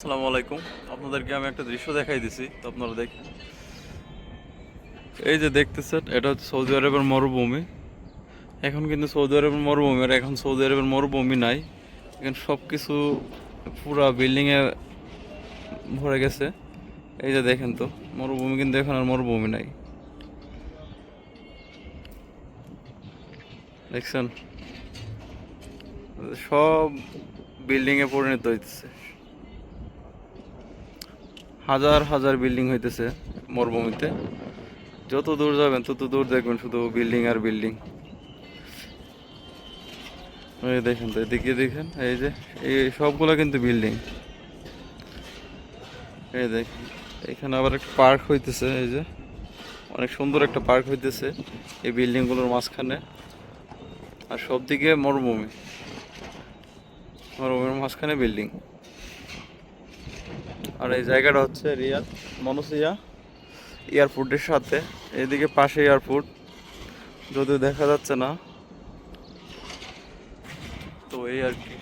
আসসালামু আলাইকুম। আপনাদেরকে আমি একটা দৃশ্য দেখাই দিছি, তো আপনারা এই যে দেখতেছেন, এটা হচ্ছে সৌদি আরবের মরুভূমি। এখন কিন্তু সৌদি আরবের মরুভূমি, আর এখন সৌদি আরবের মরুভূমি নাই। এখন সব কিছু পুরা বিল্ডিংয়ে ভরে গেছে। এই যে দেখেন তো, মরুভূমি কিন্তু এখন আর মরুভূমি নাই। দেখছেন? সব বিল্ডিংয়ে পরিণত হইতেছে। হাজার হাজার বিল্ডিং হইতেছে মরুভূমিতে। যত দূর যাবেন, তত দূর দেখবেন শুধু বিল্ডিং আর বিল্ডিং। এই দেখেন তো, এদিকে দেখেন, এই যে, এই সবগুলো কিন্তু বিল্ডিং। এই দেখেন এখানে আবার একটা পার্ক হইতেছে, এই যে। অনেক সুন্দর একটা পার্ক হইতেছে এই বিল্ডিংগুলোর মাঝখানে। আর সব দিকে মরুভূমি। মরুভূমির মাঝখানে বিল্ডিং। আর এই জায়গাটা হচ্ছে রিয়াদ মনসিয়া এয়ারপোর্টের সাথে। এদিকে পাশে এয়ারপোর্ট, যদিও দেখা যাচ্ছে না। তো এই আর কি।